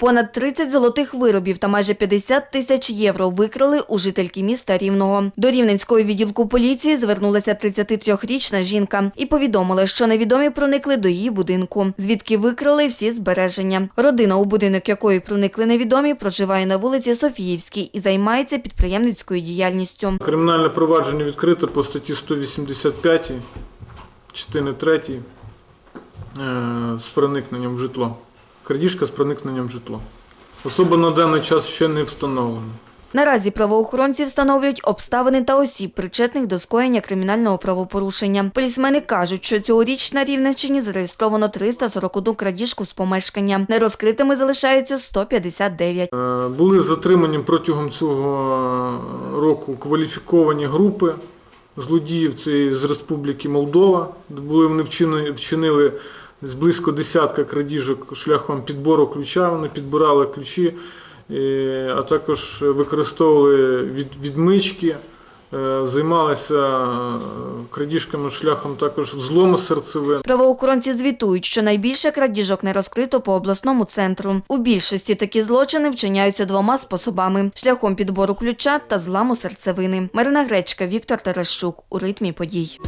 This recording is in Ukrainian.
Понад 30 золотих виробів та майже 50 тисяч євро викрали у жительки міста Рівного. До Рівненського відділку поліції звернулася 33-річна жінка і повідомила, що невідомі проникли до її будинку, звідки викрали всі збереження. Родина, у будинок якої проникли невідомі, проживає на вулиці Софіївській і займається підприємницькою діяльністю. Кримінальне провадження відкрито по статті 185, частини 3 е, з проникненням в житло. Крадіжка з проникненням в житло. Особа на даний час ще не встановлена. Наразі правоохоронці встановлюють обставини та осіб, причетних до скоєння кримінального правопорушення. Полісмени кажуть, що цьогоріч на Рівненщині зареєстровано 341 крадіжку з помешкання. Нерозкритими залишаються 159. Е, Були затримані протягом цього року кваліфіковані групи злодіїв це з Республіки Молдова. Були вони вчинили, десь близько десятка крадіжок шляхом підбору ключа. Вони підбирали ключі, е, а також використовували від, відмички. е, Займалися е, крадіжками шляхом також взлому серцевин. Правоохоронці звітують, що найбільше крадіжок не розкрито по обласному центру. У більшості такі злочини вчиняються двома способами: шляхом підбору ключа та зламу серцевини. Марина Гречка, Віктор Терещук у ритмі подій.